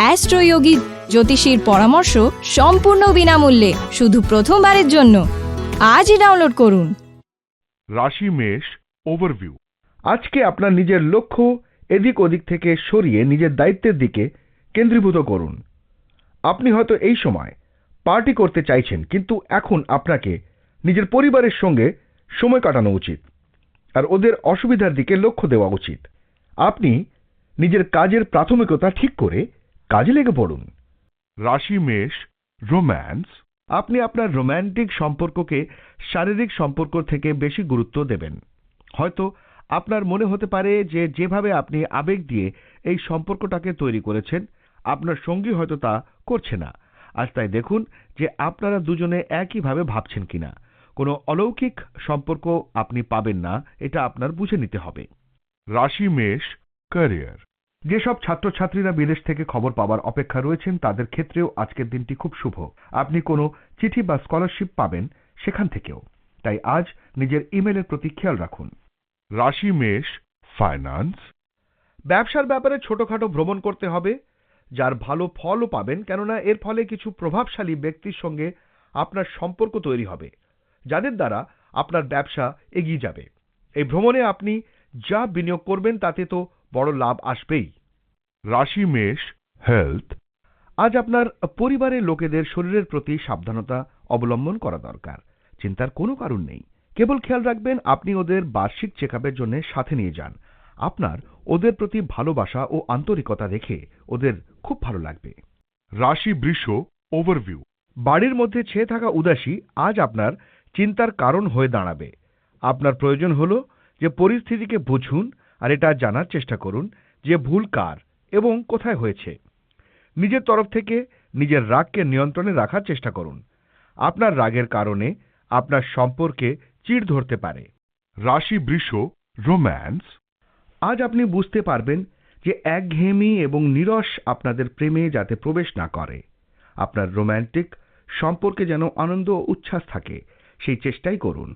অ্যাস্ট্রোয়োগী জ্যোতিষীর পরামর্শ সম্পূর্ণ বিনামূল্যে, শুধু প্রথমবারের জন্য। আজই ডাউনলোড করুন। রাশি মেষ ওভারভিউ আজকে আপনার নিজের লক্ষ্য এদিক ওদিক থেকে সরিয়ে নিজের দায়িত্বের দিকে কেন্দ্রীভূত করুন। আপনি হয়তো এই সময় পার্টি করতে চাইছেন, কিন্তু এখন আপনাকে নিজের পরিবারের সঙ্গে সময় কাটানো উচিত আর ওদের অসুবিধার দিকে লক্ষ্য দেওয়া উচিত। আপনি নিজের কাজের প্রাথমিকতা ঠিক করে কাজে লেগে পড়ুন। রাশি মেষ রোম্যান্স। আপনি আপনার রোম্যান্টিক সম্পর্ককে শারীরিক সম্পর্ক থেকে বেশি গুরুত্ব দেবেন। হয়তো আপনার মনে হতে পারে যে যেভাবে আপনি আবেগ দিয়ে এই সম্পর্কটাকে তৈরি করেছেন আপনার সঙ্গী হয়তো তা করছে না। আজ তাই দেখুন যে আপনারা দুজনে একইভাবে ভাবছেন কিনা। কোনো অলৌকিক সম্পর্ক আপনি পাবেন না এটা আপনার বুঝে নিতে হবে। রাশি মেষ ক্যারিয়ার। যেসব ছাত্রছাত্রীরা বিদেশ থেকে খবর পাওয়ার অপেক্ষা রয়েছেন তাদের ক্ষেত্রেও আজকের দিনটি খুব শুভ। আপনি কোনো চিঠি বা স্কলারশিপ পাবেন সেখান থেকেও। তাই আজ নিজের ইমেলের প্রতি খেয়াল রাখুন। রাশি মেষ ফাইন্যান্স ব্যবসার ব্যাপারে ছোটখাটো ভ্রমণ করতে হবে। যার ভালো ফলও পাবেন কেননা এর ফলে কিছু প্রভাবশালী ব্যক্তির সঙ্গে আপনার সম্পর্ক তৈরি হবে যাদের দ্বারা আপনার ব্যবসা এগিয়ে যাবে। এই ভ্রমণে আপনি যা বিনিয়োগ করবেন তাতে তো বড় লাভ আসবেই। রাশি, মেষ হেলথ আজ আপনার পরিবারের লোকেদের শরীরের প্রতি সাবধানতা অবলম্বন করা দরকার। চিন্তার কোনো কারণ নেই। কেবল খেয়াল রাখবেন, আপনি ওদের বার্ষিক চেকআপের জন্য সাথে নিয়ে যান। আপনার ওদের প্রতি ভালোবাসা ও আন্তরিকতা দেখে ওদের খুব ভালো লাগবে। রাশি, বৃষ ওভারভিউ বাড়ির মধ্যে ছেয়ে থাকা উদাসী আজ আপনার চিন্তার কারণ হয়ে দাঁড়াবে। আপনার প্রয়োজন হল যে পরিস্থিতিকে বুঝুন আর এটা জানার চেষ্টা করুন যে ভুল কার এবং কোথায় হয়েছে। নিজের তরফ থেকে নিজের রাগকে নিয়ন্ত্রণে রাখার চেষ্টা করুন। আপনার রাগের কারণে আপনার সম্পর্কে চিড় ধরতে পারে। রাশি বৃষ রোম্যান্স। আজ আপনি বুঝতে পারবেন যে একঘেয়েমি এবং নিরস আপনাদের প্রেমে যাতে প্রবেশ না করে। আপনার রোম্যান্টিক সম্পর্কে যেন আনন্দ ও উচ্ছ্বাস থাকে সেই চেষ্টাই করুন।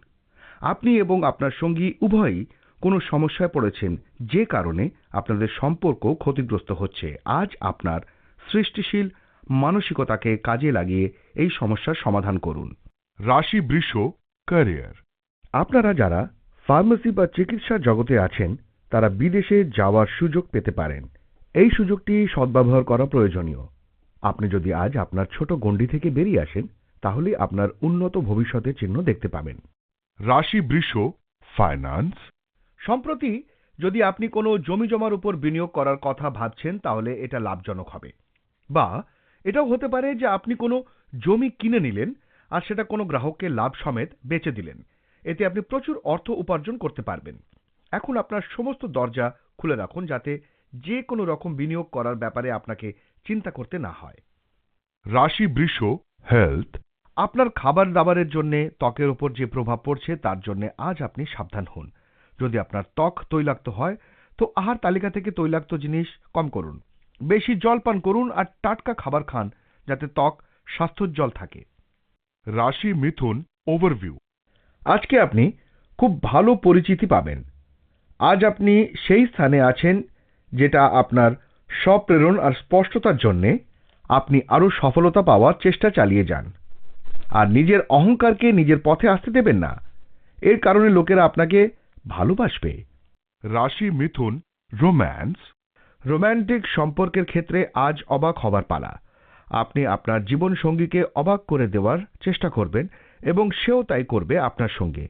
আপনি এবং আপনার সঙ্গী উভয়ই কোনো সমস্যায় পড়েছেন যে কারণে আপনাদের সম্পর্ক ক্ষতিগ্রস্ত হচ্ছে আজ আপনার সৃষ্টিশীল মানসিকতাকে কাজে লাগিয়ে এই সমস্যার সমাধান করুন। রাশি বৃষ ক্যারিয়ার। আপনারা যারা ফার্মেসি বা চিকিৎসা জগতে আছেন তারা বিদেশে যাওয়ার সুযোগ পেতে পারেন। এই সুযোগটি সদ্ব্যবহার করা প্রয়োজনীয়। আপনি যদি আজ আপনার ছোট গণ্ডি থেকে বেরিয়ে আসেন তাহলে আপনার উন্নত ভবিষ্যতের চিহ্ন দেখতে পাবেন। রাশি বৃষ ফাইন্যান্স। সম্প্রতি যদি আপনি কোনো জমি জমার উপর বিনিয়োগ করার কথা ভাবছেন, তাহলে এটা লাভজনক হবে। বা এটাও হতে পারে যে আপনি কোনো জমি কিনে নিলেন আর সেটা কোনো গ্রাহককে লাভ সমেত বেচে দিলেন। এতে আপনি প্রচুর অর্থ উপার্জন করতে পারবেন। এখন আপনার সমস্ত দরজা খুলে রাখুন যাতে যে কোনো রকম বিনিয়োগ করার ব্যাপারে আপনাকে চিন্তা করতে না হয়। রাশি বৃষ হেলথ, আপনার খাবার দাবারের জন্য ত্বকের উপর যে প্রভাব পড়ছে, তার জন্য আজ আপনি সাবধান হন। যদি আপনার ত্বক তৈলাক্ত হয়, তো আহার তালিকা থেকে তৈলাক্ত জিনিস কম করুন। বেশি জল পান করুন আর টাটকা খাবার খান যাতে ত্বক স্বাস্থ্যোজ্জ্বল থাকে। রাশি মিথুন ওভারভিউ। আজকে আপনি খুব ভালো পরিচিতি পাবেন। আজ আপনি সেই স্থানে আছেন যেটা আপনার স্বপ্রেরণ আর স্পষ্টতার জন্যে আপনি আরও সফলতা পাওয়ার চেষ্টা চালিয়ে যান। আর নিজের অহংকারকে নিজের পথে আসতে দেবেন না। এর কারণে লোকেরা আপনাকে ভালোবাসবে? রাশি মিথুন রোম্যান্স। রোম্যান্টিক সম্পর্কের ক্ষেত্রে আজ অবাক হবার পালা। আপনি আপনার জীবন সঙ্গীকে অবাক করে দেওয়ার চেষ্টা করবেন এবং সেও তাই করবে আপনার সঙ্গে।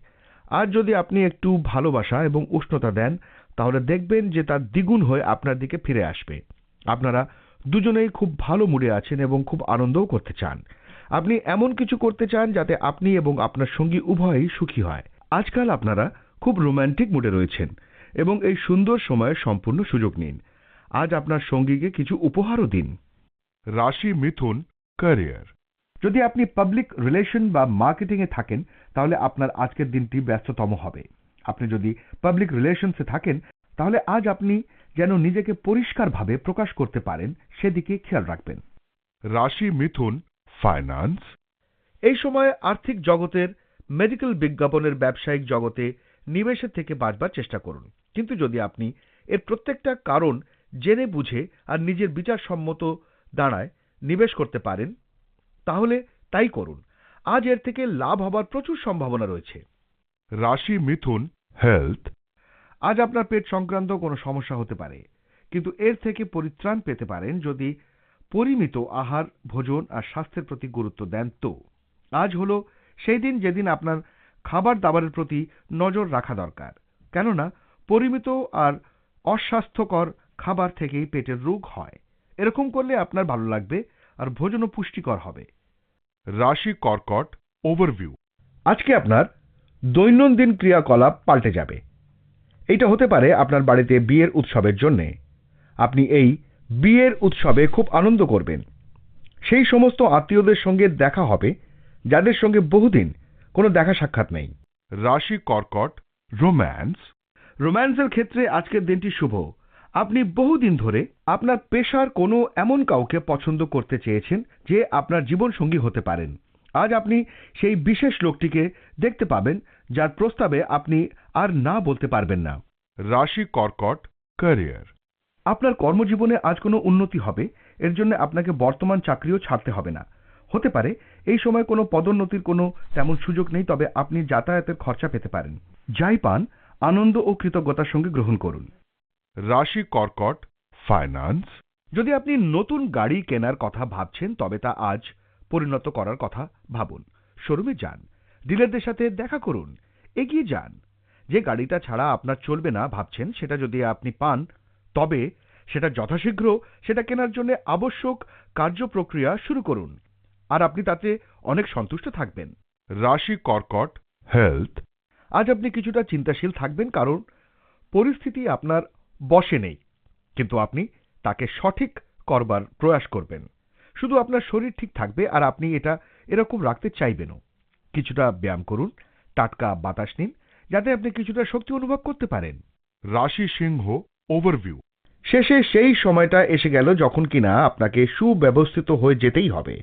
আর যদি আপনি একটু ভালোবাসা এবং উষ্ণতা দেন তাহলে দেখবেন যে তার দ্বিগুণ হয়ে আপনার দিকে ফিরে আসবে। আপনারা দুজনেই খুব ভালো মুডে আছেন এবং খুব আনন্দও করতে চান। আপনি এমন কিছু করতে চান যাতে আপনি এবং আপনার সঙ্গী উভয়ই সুখী হয়। আজকাল আপনারা খুব রোমান্টিক মুডে রয়েছেন এবং এই সুন্দর সময়ের সম্পূর্ণ সুযোগ নিন। আজ আপনার সঙ্গীকে কিছু উপহারও দিন। রাশি মিথুন ক্যারিয়ার যদি আপনি পাবলিক রিলেশন বা মার্কেটিং এ থাকেন তাহলে আপনার আজকের দিনটি ব্যস্ততম হবে। আপনি যদি পাবলিক রিলেশনসে থাকেন তাহলে আজ আপনি যেন নিজেকে পরিষ্কারভাবে প্রকাশ করতে পারেন সেদিকে খেয়াল রাখবেন। রাশি মিথুন ফাইন্যান্স এই সময়ে আর্থিক জগতের মেডিকেল বিজ্ঞাপনের ব্যবসায়িক জগতে নিবেশের থেকে বাঁচবার চেষ্টা করুন। কিন্তু যদি আপনি এর প্রত্যেকটা কারণ জেনে বুঝে আর নিজের বিচারসম্মত দাঁড়ায় নিবেশ করতে পারেন তাহলে তাই করুন। আজ এর থেকে লাভ হবার প্রচুর সম্ভাবনা রয়েছে। রাশি মিথুন হেলথ। আজ আপনার পেট সংক্রান্ত কোনো সমস্যা হতে পারে কিন্তু এর থেকে পরিত্রাণ পেতে পারেন যদি পরিমিত আহার ভোজন আর স্বাস্থ্যের প্রতি গুরুত্ব দেন তো। আজ হলো সেই দিন যেদিন আপনার খাবার দাবারের প্রতি নজর রাখা দরকার কেননা পরিমিত আর অস্বাস্থ্যকর খাবার থেকেই পেটের রোগ হয়। এরকম করলে আপনার ভালো লাগবে আর ভোজনও পুষ্টিকর হবে। রাশি কর্কট ওভারভিউ। আজকে আপনার দৈনন্দিন ক্রিয়াকলাপ পাল্টে যাবে। এইটা হতে পারে আপনার বাড়িতে বিয়ের উৎসবের জন্যে। আপনি এই বিয়ের উৎসবে খুব আনন্দ করবেন। সেই সমস্ত আত্মীয়দের সঙ্গে দেখা হবে যাদের সঙ্গে বহুদিন কোনো দেখা সাক্ষাৎ নেই। রাশি কর্কট রোম্যান্স। রোম্যান্সের ক্ষেত্রে আজকের দিনটি শুভ। আপনি বহুদিন ধরে আপনার পেশার কোনো এমন কাউকে পছন্দ করতে চেয়েছেন যে আপনার জীবনসঙ্গী হতে পারেন। আজ আপনি সেই বিশেষ লোকটিকে দেখতে পাবেন যার প্রস্তাবে আপনি আর না বলতে পারবেন না। রাশি কর্কট ক্যারিয়ার। আপনার কর্মজীবনে আজ কোনো উন্নতি হবে এর জন্য আপনাকে বর্তমান চাকরিও ছাড়তে হবে না। হতে পারে এই সময় কোনো পদোন্নতির কোনো তেমন সুযোগ নেই তবে আপনি যাতায়াতের খরচা পেতে পারেন। যাই পান আনন্দ ও কৃতজ্ঞতার সঙ্গে গ্রহণ করুন। রাশি কর্কট ফাইন্যান্স যদি আপনি নতুন গাড়ি কেনার কথা ভাবছেন তবে তা আজ পরিণত করার কথা ভাবুন। শোরুমে যান ডিলারদের সাথে দেখা করুন এগিয়ে যান। যে গাড়িটা ছাড়া আপনার চলবে না ভাবছেন সেটা যদি আপনি পান তবে সেটা যথাশীঘ্র সেটা কেনার জন্য আবশ্যক কার্যপ্রক্রিয়া শুরু করুন। আর আপনি তাতে অনেক সন্তুষ্ট থাকবেন। রাশি কর্কট হেলথ আজ আপনি কিছুটা চিন্তাশীল থাকবেন কারণ পরিস্থিতি আপনার বশে নেই, কিন্তু আপনি তাকে সঠিক করবার প্রয়াস করবেন। শুধু আপনার শরীর ঠিক থাকবে আর আপনি এটা এরকম রাখতে চাইবেনও। কিছুটা ব্যায়াম করুন, টাটকা বাতাস নিন, যাতে আপনি কিছুটা শক্তি অনুভব করতে পারেন। রাশি সিংহ ওভারভিউ শেষে সেই সময়টা এসে গেল যখন কিনা আপনাকে সুব্যবস্থিত হয়ে যেতেই হবে।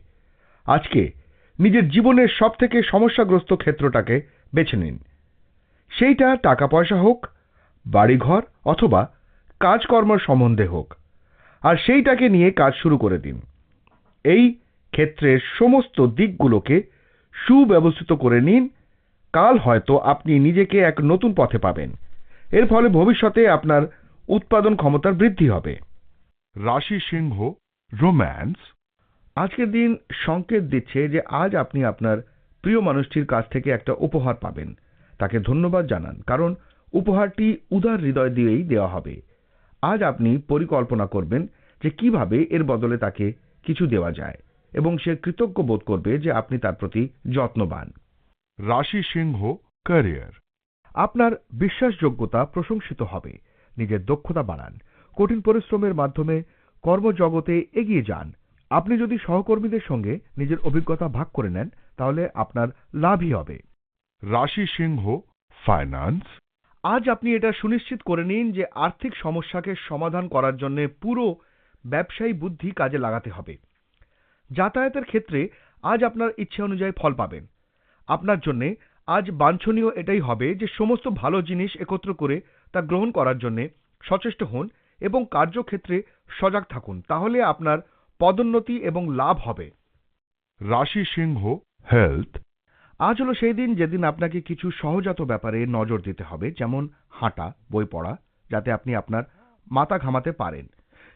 আজকে নিজের জীবনের সব থেকে সমস্যাগ্রস্ত ক্ষেত্রটাকে বেছে নিন। সেইটা টাকা পয়সা হোক, বাড়িঘর অথবা কাজকর্ম সম্বন্ধে হোক। আর সেইটাকে নিয়ে কাজ শুরু করে দিন। এই ক্ষেত্রের সমস্ত দিকগুলোকে সুব্যবস্থিত করে নিন। কাল হয়তো আপনি নিজেকে এক নতুন পথে পাবেন। এর ফলে ভবিষ্যতে আপনার উৎপাদন ক্ষমতার বৃদ্ধি হবে। রাশি সিংহ, রোম্যান্স আজকের দিন সংকেত দিচ্ছে যে আজ আপনি আপনার প্রিয় মানুষটির কাছ থেকে একটা উপহার পাবেন। তাকে ধন্যবাদ জানান কারণ উপহারটি উদার হৃদয় দিয়েই দেওয়া হবে। আজ আপনি পরিকল্পনা করবেন যে কীভাবে এর বদলে তাকে কিছু দেওয়া যায় এবং সে কৃতজ্ঞ বোধ করবে যে আপনি তার প্রতি যত্নবান। রাশি সিংহ ক্যারিয়ার। আপনার বিশ্বাসযোগ্যতা প্রশংসিত হবে। নিজের দক্ষতা বাড়ান। কঠিন পরিশ্রমের মাধ্যমে কর্মজগতে এগিয়ে যান। আপনি যদি সহকর্মীদের সঙ্গে নিজের অভিজ্ঞতা ভাগ করে নেন তাহলে আপনার লাভই হবে। রাশি সিংহ ফাইন্যান্স আজ আপনি এটা সুনিশ্চিত করে নিন যে আর্থিক সমস্যাকে সমাধান করার জন্য পুরো ব্যবসায়ী বুদ্ধি কাজে লাগাতে হবে। যাতায়াতের ক্ষেত্রে আজ আপনার ইচ্ছে অনুযায়ী ফল পাবেন। আপনার জন্যে আজ বাঞ্ছনীয় এটাই হবে যে সমস্ত ভালো জিনিস একত্র করে তা গ্রহণ করার জন্যে সচেষ্ট হন এবং কার্যক্ষেত্রে সজাগ থাকুন। তাহলে আপনার পদোন্নতি এবং লাভ হবে। রাশি সিংহ হেলথ আজ হলো সেই দিন যেদিন আপনাকে কিছু সহজাত ব্যাপারে নজর দিতে হবে যেমন হাঁটা বই পড়া যাতে আপনি আপনার মাথা ঘামাতে পারেন।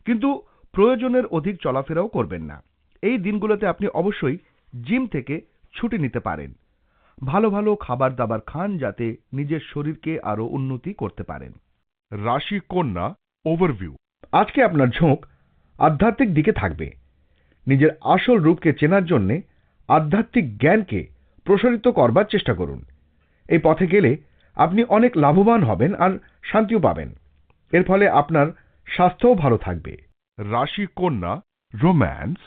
কিন্তু প্রয়োজনের অধিক চলাফেরাও করবেন না। এই দিনগুলোতে আপনি অবশ্যই জিম থেকে ছুটি নিতে পারেন। ভালো ভালো খাবার দাবার খান যাতে নিজের শরীরকে আরও উন্নতি করতে পারেন। রাশি কন্যা ওভারভিউ আজকে আপনার ঝোঁক আধ্যাত্মিক দিকে থাকবে। নিজের আসল রূপকে চেনার জন্য আধ্যাত্মিক জ্ঞানকে প্রসারিত করবার চেষ্টা করুন। এই পথে গেলে আপনি অনেক লাভবান হবেন আর শান্তিও পাবেন। এর ফলে আপনার স্বাস্থ্যও ভালো থাকবে। রাশি কন্যা, রোম্যান্স।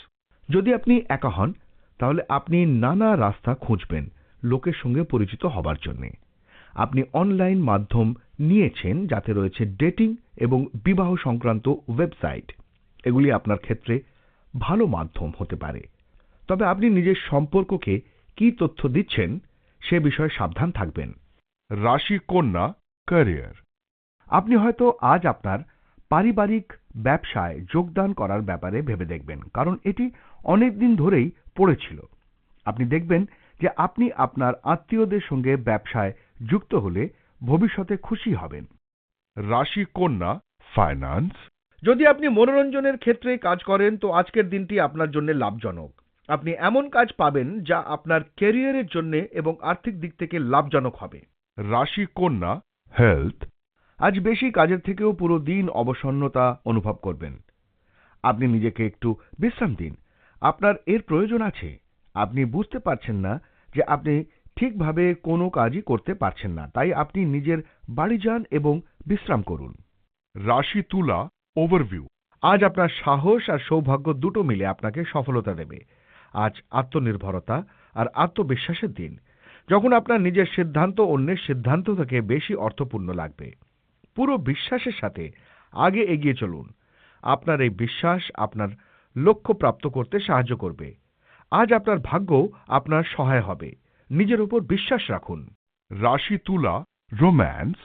যদি আপনি একা হন, তাহলে আপনি নানা রাস্তা খুঁজবেন লোকের সঙ্গে পরিচিত হবার জন্য। আপনি অনলাইন মাধ্যম নিয়েছেন যাতে রয়েছে ডেটিং এবং বিবাহ সংক্রান্ত ওয়েবসাইট। এগুলি আপনার ক্ষেত্রে ভালো মাধ্যম হতে পারে। তবে আপনি নিজের সম্পর্ককে কি তথ্য দিচ্ছেন সে বিষয়ে সাবধান থাকবেন। রাশি কন্যা ক্যারিয়ার আপনি হয়তো আজ আপনার পারিবারিক ব্যবসায় যোগদান করার ব্যাপারে ভেবে দেখবেন, কারণ এটি অনেক দিন ধরেই পড়েছিল। আপনি দেখবেন যে আপনি আপনার আত্মীয়দের সঙ্গে ব্যবসায় যুক্ত হলে ভবিষ্যতে খুশি হবেন। রাশি কন্যা ফাইন্যান্স যদি আপনি মনোরঞ্জনের ক্ষেত্রে কাজ করেন, তো আজকের দিনটি আপনার জন্য লাভজনক। আপনি এমন কাজ পাবেন যা আপনার ক্যারিয়ারের জন্য এবং আর্থিক দিক থেকে লাভজনক হবে। রাশি কন্যা, হেলথ, আজ বেশি কাজের থেকেও পুরো দিন অবসন্নতা অনুভব করবেন। আপনি নিজেকে একটু বিশ্রাম দিন। আপনার এর প্রয়োজন আছে। আপনি বুঝতে পারছেন না যে আপনি ঠিকভাবে কোনো কাজই করতে পারছেন না। তাই আপনি নিজের বাড়ি যান এবং বিশ্রাম করুন। রাশি তুলা ওভারভিউ আজ আপনার সাহস আর সৌভাগ্য দুটো মিলে আপনাকে সফলতা দেবে। আজ আত্মনির্ভরতা আর আত্মবিশ্বাসের দিন। যখন আপনার নিজের সিদ্ধান্ত অন্যের সিদ্ধান্ত থেকে বেশি অর্থপূর্ণ লাগবে। পুরো বিশ্বাসের সাথে আগে এগিয়ে চলুন। আপনার এই বিশ্বাস আপনার লক্ষ্য প্রাপ্ত করতে সাহায্য করবে। আজ আপনার ভাগ্য আপনার সহায় হবে। নিজের উপর বিশ্বাস রাখুন। রাশি তুলা রোম্যান্স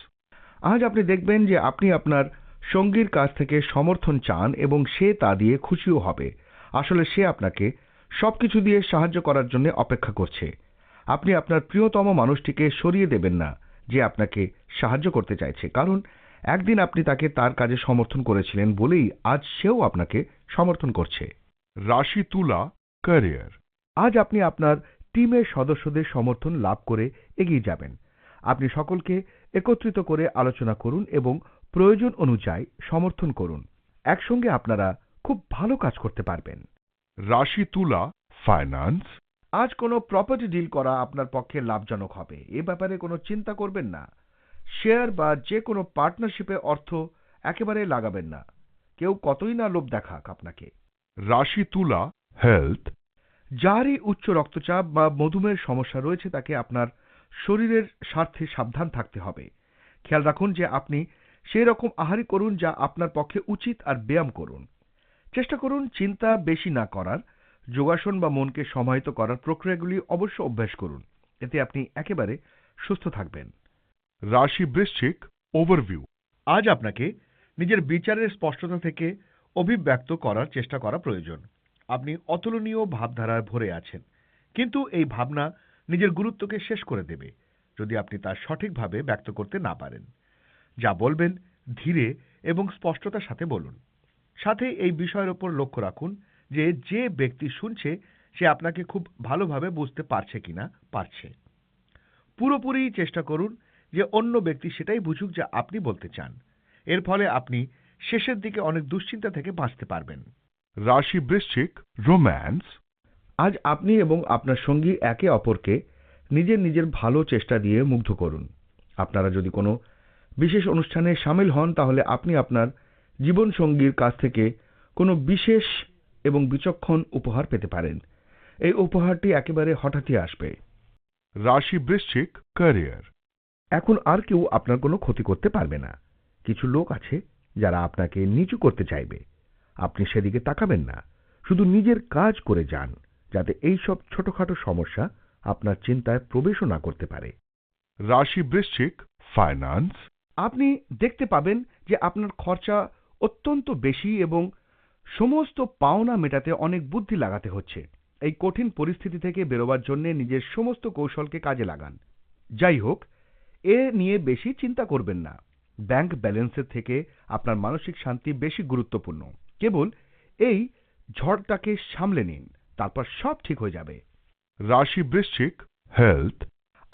আজ আপনি দেখবেন যে আপনি আপনার সঙ্গীর কাছ থেকে সমর্থন চান এবং সে তা দিয়ে খুশিও হবে। আসলে সে আপনাকে সবকিছু দিয়ে সাহায্য করার জন্য অপেক্ষা করছে। আপনি আপনার প্রিয়তম মানুষটিকে সরিয়ে দেবেন না যে আপনাকে সাহায্য করতে চাইছে। কারণ একদিন আপনি তাকে তার কাজে সমর্থন করেছিলেন বলেই আজ সেও আপনাকে সমর্থন করছে। রাশি তুলা ক্যারিয়ার। আজ আপনি আপনার টিমের সদস্যদের সমর্থন লাভ করে এগিয়ে যাবেন। আপনি সকলকে একত্রিত করে আলোচনা করুন এবং প্রয়োজন অনুযায়ী সমর্থন করুন। একসঙ্গে আপনারা খুব ভালো কাজ করতে পারবেন। রাশি তুলা ফাইন্যান্স আজ কোনো প্রপার্টি ডিল করা আপনার পক্ষে লাভজনক হবে। এ ব্যাপারে কোনো চিন্তা করবেন না। শেয়ার বা যে কোনো পার্টনারশিপে অর্থ একেবারে লাগাবেন না। কেউ কতই না লোভ দেখাক আপনাকে। রাশি তুলা হেলথ যারই উচ্চ রক্তচাপ বা মধুমেহের সমস্যা রয়েছে তাকে আপনার শরীরের স্বার্থে সাবধান থাকতে হবে। খেয়াল রাখুন যে আপনি সেই রকম আহারই করুন যা আপনার পক্ষে উচিত আর ব্যায়াম করুন। চেষ্টা করুন চিন্তা বেশি না করার। যোগাসন বা মনকে সমাহিত করার প্রক্রিয়াগুলি অবশ্য অভ্যাস করুন। এতে আপনি একেবারে সুস্থ থাকবেন। রাশি বৃশ্চিক ওভারভিউ। আজ আপনাকে নিজের বিচারের স্পষ্টতা থেকে অভিব্যক্ত করার চেষ্টা করা প্রয়োজন। আপনি অতুলনীয় ভাবধারায় ভরে আছেন, কিন্তু এই ভাবনা নিজের গুরুত্বকে শেষ করে দেবে, যদি আপনি তা সঠিকভাবে ব্যক্ত করতে না পারেন। যা বলবেন ধীরে এবং স্পষ্টতার সাথে বলুন। সাথে এই বিষয়ের ওপর লক্ষ্য রাখুন যে যে ব্যক্তি শুনছে সে আপনাকে খুব ভালোভাবে বুঝতে পারছে কিনা পারছে। পুরোপুরি চেষ্টা করুন যে অন্য ব্যক্তি সেটাই বুঝুক যা আপনি বলতে চান। এর ফলে আপনি শেষের দিকে অনেক দুশ্চিন্তা থেকে বাঁচতে পারবেন। রাশি বৃশ্চিক রোম্যান্স। আজ আপনি এবং আপনার সঙ্গী একে অপরকে নিজের নিজের ভালো চেষ্টা দিয়ে মুগ্ধ করুন। আপনারা যদি কোনো বিশেষ অনুষ্ঠানে সামিল হন তাহলে আপনি আপনার জীবন সঙ্গীর কাছ থেকে কোনো বিশেষ এবং বিচক্ষণ উপহার পেতে পারেন। এই উপহারটি একেবারে হঠাৎই আসবে। রাশি বৃশ্চিক ক্যারিয়ার। এখন আর কেউ আপনার কোনো ক্ষতি করতে পারবে না। কিছু লোক আছে যারা আপনাকে নিচু করতে চাইবে। আপনি সেদিকে তাকাবেন না। শুধু নিজের কাজ করে যান যাতে এই সব ছোটখাটো সমস্যা আপনার চিন্তায় প্রবেশও না করতে পারে। রাশি বৃশ্চিক ফাইন্যান্স। আপনি দেখতে পাবেন যে আপনার খরচা অত্যন্ত বেশি এবং সমস্ত পাওনা মেটাতে অনেক বুদ্ধি লাগাতে হচ্ছে। এই কঠিন পরিস্থিতি থেকে বেরোবার জন্য নিজের সমস্ত কৌশলকে কাজে লাগান। যাই হোক, এ নিয়ে বেশি চিন্তা করবেন না। ব্যাংক ব্যালেন্সের থেকে আপনার মানসিক শান্তি বেশি গুরুত্বপূর্ণ। কেবল এই ঝড়টাকে সামলে নিন, তারপর সব ঠিক হয়ে যাবে। রাশি বৃশ্চিক, হেলথ।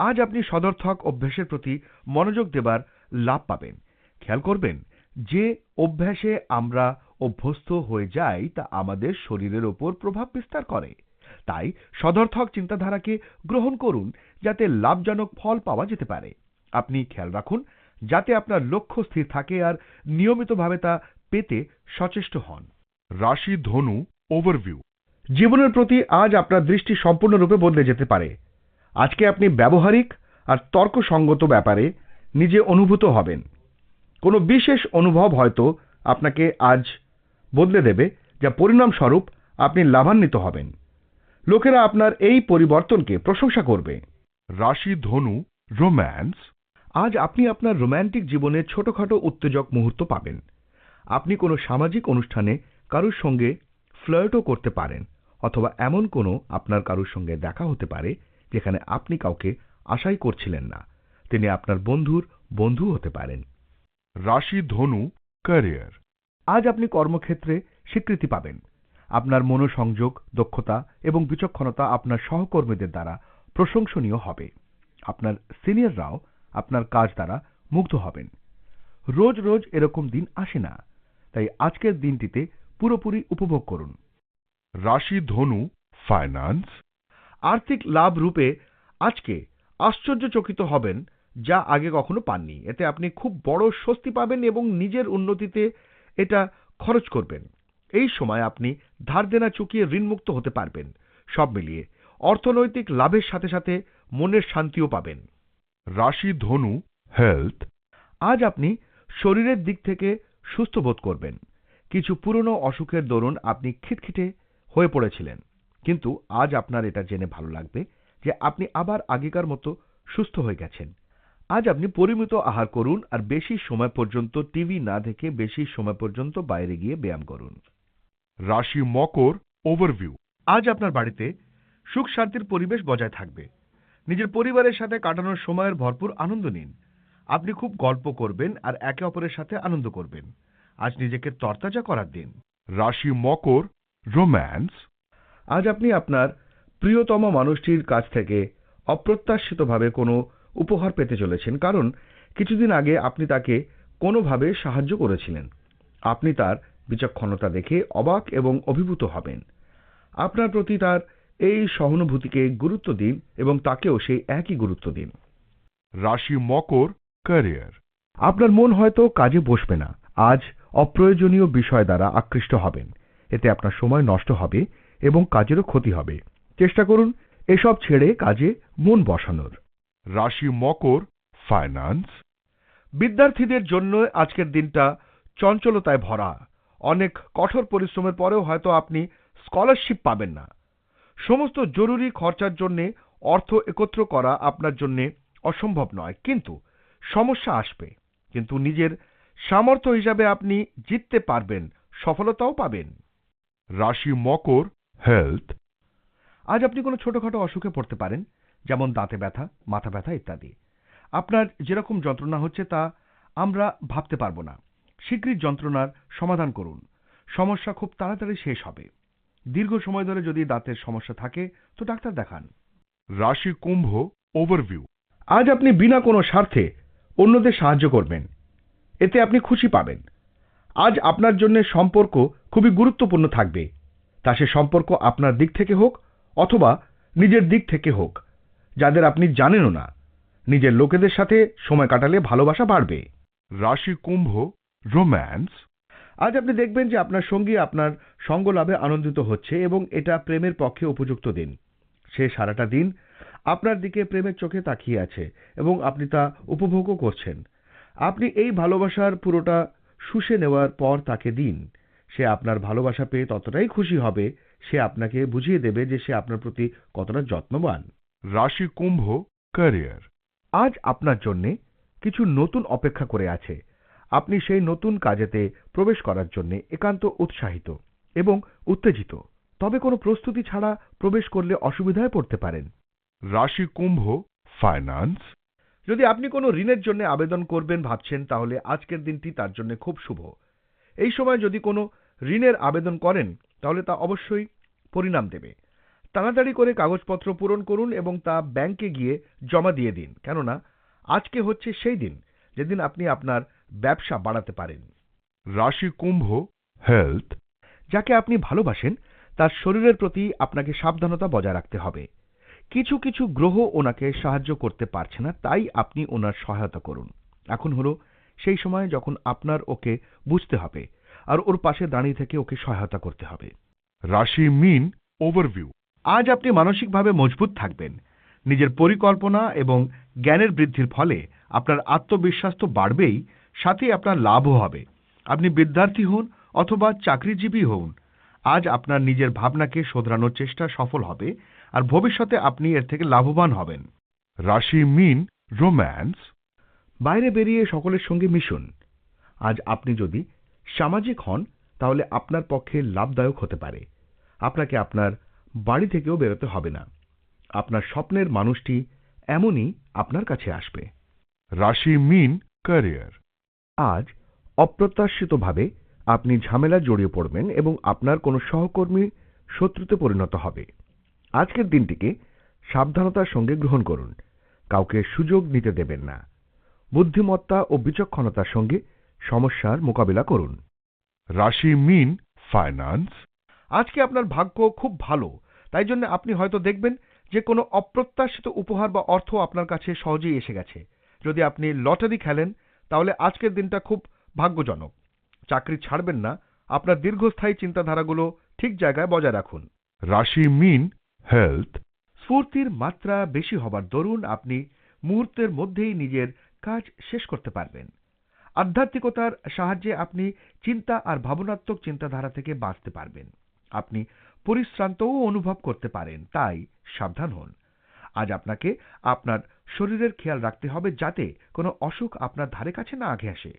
আজ আপনি সদর্থক অভ্যাসের প্রতি মনোযোগ দেবার লাভ পাবেন। খেয়াল করবেন যে অভ্যাসে আমরা অভ্যস্ত হয়ে যাই তা আমাদের শরীরের ওপর প্রভাব বিস্তার করে। তাই সদর্থক চিন্তাধারাকে গ্রহণ করুন যাতে লাভজনক ফল পাওয়া যেতে পারে। আপনি খেয়াল রাখুন যাতে আপনার লক্ষ্য স্থির থাকে আর নিয়মিতভাবে তা পেতে সচেষ্ট হন। রাশি ধনু ওভারভিউ জীবনের প্রতি আজ আপনার দৃষ্টি সম্পূর্ণরূপে বদলে যেতে পারে। আজকে আপনি ব্যবহারিক আর তর্কসঙ্গত ব্যাপারে নিজে অনুভূত হবেন। কোনো বিশেষ অনুভব হয়তো আপনাকে আজ বদলে দেবে, যা পরিণামস্বরূপ আপনি লাভান্বিত হবেন। লোকেরা আপনার এই পরিবর্তনকে প্রশংসা করবে। রাশি, ধনু, রোম্যান্স, আজ আপনি আপনার রোম্যান্টিক জীবনে ছোটখাটো উত্তেজক মুহূর্ত পাবেন। আপনি কোনো সামাজিক অনুষ্ঠানে কারুর সঙ্গে ফ্লার্টও করতে পারেন, অথবা এমন কোনো আপনার কারুর সঙ্গে দেখা হতে পারে, যেখানে আপনি কাউকে আশাই করছিলেন না। তিনি আপনার বন্ধুর বন্ধু হতে পারেন। রাশি ধনু ক্যারিয়ার আজ আপনি কর্মক্ষেত্রে স্বীকৃতি পাবেন। আপনার মনোসংযোগ দক্ষতা এবং বিচক্ষণতা আপনার সহকর্মীদের দ্বারা প্রশংসনীয় হবে। আপনার সিনিয়ররাও আপনার কাজ দ্বারা মুগ্ধ হবেন। রোজ রোজ এরকম দিন আসে না। তাই আজকের দিনটিতে পুরোপুরি উপভোগ করুন। রাশি ধনু ফাইন্যান্স আর্থিক লাভ রূপে আজকে আশ্চর্যচকিত হবেন যা আগে কখনো পাননি। এতে আপনি খুব বড় স্বস্তি পাবেন এবং নিজের উন্নতিতে এটা খরচ করবেন। এই সময় আপনি ধার দেনা চুকিয়ে ঋণমুক্ত হতে পারবেন। সব মিলিয়ে অর্থনৈতিক লাভের সাথে সাথে মনের শান্তিও পাবেন। রাশি ধনু হেলথ আজ আপনি শরীরের দিক থেকে সুস্থ বোধ করবেন। কিছু পুরনো অসুখের দরুন আপনি খিটখিটে হয়ে পড়েছিলেন। কিন্তু আজ আপনার এটা জেনে ভালো লাগবে যে আপনি আবার আগেকার মতো সুস্থ হয়ে গেছেন। আজ আপনি পরিমিত আহার করুন আর বেশি সময় পর্যন্ত টিভি না দেখে বেশি সময় পর্যন্ত বাইরে গিয়ে ব্যায়াম করুন। রাশি মকর ওভারভিউ আজ আপনার বাড়িতে সুখ শান্তির পরিবেশ বজায় থাকবে। নিজের পরিবারের সাথে কাটানোর সময়ের ভরপুর আনন্দ নিন। আপনি খুব গল্প করবেন আর একে অপরের সাথে আনন্দ করবেন। আজ নিজেকে তরতাজা করার দিন। রাশি মকর রোম্যান্স আজ আপনি আপনার প্রিয়তম মানুষটির কাছ থেকে অপ্রত্যাশিতভাবে কোনো উপহার পেতে চলেছেন কারণ কিছুদিন আগে আপনি তাকে কোনোভাবে সাহায্য করেছিলেন। আপনি তার বিচক্ষণতা দেখে অবাক এবং অভিভূত হবেন। আপনার প্রতি তার এই সহানুভূতিকে গুরুত্ব দিন এবং তাকেও সেই একই গুরুত্ব দিন। রাশি মকর ক্যারিয়ার আপনার মন হয়তো কাজে বসবে না। আজ অপ্রয়োজনীয় বিষয় দ্বারা আকৃষ্ট হবেন। এতে আপনার সময় নষ্ট হবে এবং কাজেরও ক্ষতি হবে। চেষ্টা করুন এসব ছেড়ে কাজে মন বসানোর। রাশি মকর ফাইন্যান্স বিদ্যার্থীদের জন্য আজকের দিনটা চঞ্চলতায় ভরা। অনেক কঠোর পরিশ্রমের পরেও হয়তো আপনি স্কলারশিপ পাবেন না। সমস্ত জরুরি খরচার জন্য অর্থ একত্র করা আপনার জন্য অসম্ভব নয়, কিন্তু সমস্যা আসবে। কিন্তু নিজের সামর্থ্য হিসাবে আপনি জিততে পারবেন, সফলতাও পাবেন। রাশি মকর হেলথ আজ আপনি কোনো ছোটখাটো অসুখে পড়তে পারেন যেমন দাঁতে ব্যথা মাথা ব্যথা ইত্যাদি। আপনার যেরকম যন্ত্রণা হচ্ছে তা আমরা ভাবতে পারব না। শীঘ্রই যন্ত্রণার সমাধান করুন। সমস্যা খুব তাড়াতাড়ি শেষ হবে। দীর্ঘ সময় ধরে যদি দাঁতের সমস্যা থাকে তো ডাক্তার দেখান। রাশি কুম্ভ ওভারভিউ আজ আপনি বিনা কোনো স্বার্থে অন্যদের সাহায্য করবেন। এতে আপনি খুশি পাবেন। আজ আপনার জন্য সম্পর্ক খুবই গুরুত্বপূর্ণ থাকবে। তা সে সম্পর্ক আপনার দিক থেকে হোক অথবা নিজের দিক থেকে হোক। যাদের আপনি জানেনও না। নিজের লোকেদের সাথে সময় কাটালে ভালোবাসা বাড়বে। রাশি কুম্ভ রোম্যান্স। আজ আপনি দেখবেন যে আপনার সঙ্গী আপনার সঙ্গ লাভে আনন্দিত হচ্ছে এবং এটা প্রেমের পক্ষে উপযুক্ত দিন। সে সারাটা দিন আপনার দিকে প্রেমের চোখে তাকিয়ে আছে এবং আপনি তা উপভোগও করছেন। আপনি এই ভালোবাসার পুরোটা শুষে নেওয়ার পর তাকে দিন। সে আপনার ভালোবাসা পেয়ে ততটাই খুশি হবে সে আপনাকে বুঝিয়ে দেবে যে সে আপনার প্রতি কতটা যত্নবান। রাশি কুম্ভ ক্যারিয়ার আজ আপনার জন্য কিছু নতুন অপেক্ষা করে আছে। আপনি সেই নতুন কাজেতে প্রবেশ করার জন্য একান্ত উৎসাহিত এবং উত্তেজিত। তবে কোনো প্রস্তুতি ছাড়া প্রবেশ করলে অসুবিধায় পড়তে পারেন। রাশি কুম্ভ ফাইন্যান্স যদি আপনি কোনো ঋণের জন্য আবেদন করবেন ভাবছেন, তাহলে আজকের দিনটি তার জন্য খুব শুভ। এই সময় যদি কোনো ঋণের আবেদন করেন, তাহলে তা অবশ্যই পরিণাম দেবে। তাড়াতাড়ি করে কাগজপত্র পূরণ করুন এবং তা ব্যাংকে গিয়ে জমা দিয়ে দিন। কেননা আজকে হচ্ছে সেই দিন যেদিন আপনি আপনার ব্যবসা বাড়াতে পারেন। রাশি কুম্ভ হেলথ যাকে আপনি ভালোবাসেন তার শরীরের প্রতি আপনাকে সাবধানতা বজায় রাখতে হবে। কিছু কিছু গ্রহ ওনাকে সাহায্য করতে পারছে না তাই আপনি ওনার সহায়তা করুন। এখন হলো সেই সময় যখন আপনার ওকে বুঝতে হবে আর ওর পাশে দাঁড়িয়ে থেকে ওকে সহায়তা করতে হবে। রাশি মিন ওভারভিউ আজ আপনি মানসিকভাবে মজবুত থাকবেন। নিজের পরিকল্পনা এবং জ্ঞানের বৃদ্ধির ফলে আপনার আত্মবিশ্বাস তো বাড়বেই সাথে আপনার লাভও হবে। আপনি বিদ্যার্থী হন অথবা চাকরিজীবী হন, আজ আপনার নিজের ভাবনাকে শোধরানোর চেষ্টা সফল হবে আর ভবিষ্যতে আপনি এর থেকে লাভবান হবেন। রাশি মিন, রোম্যান্স। বাইরে বেরিয়ে সকলের সঙ্গে মিশুন। আজ আপনি যদি সামাজিক হন, তাহলে আপনার পক্ষে লাভদায়ক হতে পারে। আপনাকে আপনার বাড়ি থেকেও বেরোতে হবে না। আপনার স্বপ্নের মানুষটি এমনই আপনার কাছে আসবে। রাশি মিন ক্যারিয়ার। আজ অপ্রত্যাশিতভাবে আপনি ঝামেলা জড়িয়ে পড়বেন এবং আপনার কোনো সহকর্মী শত্রুতে পরিণত হবে। আজকের দিনটিকে সাবধানতার সঙ্গে গ্রহণ করুন। কাউকে সুযোগ নিতে দেবেন না। বুদ্ধিমত্তা ও বিচক্ষণতার সঙ্গে সমস্যার মোকাবিলা করুন। রাশি মিন ফাইন্যান্স। আজকে আপনার ভাগ্য খুব ভালো তাই জন্য আপনি হয়তো দেখবেন যে কোনো অপ্রত্যাশিত উপহার বা অর্থ আপনার কাছে সহজেই এসে গেছে। যদি আপনি লটারি খেলেন তাহলে আজকের দিনটা খুব ভাগ্যজনক। চাকরি ছাড়বেন না আপনার দীর্ঘস্থায়ী চিন্তাধারাগুলো ঠিক জায়গায় বজায় রাখুন। রাশি মিন হেলথ। স্ফূর্তির মাত্রা বেশি হবার দরুন আপনি মুহূর্তের মধ্যেই নিজের কাজ শেষ করতে পারবেন। আধ্যাত্মিকতার সাহায্যে আপনি চিন্তা আর ভাবনাত্মক চিন্তাধারা থেকে বাঁচতে পারবেন। আপনি পরিশ্রান্তও অনুভব করতে পারেন, তাই সাবধান হন। আজ আপনাকে আপনার শরীরের খেয়াল রাখতে হবে যাতে কোনো অসুখ আপনার ধারে কাছে না আগে আসে।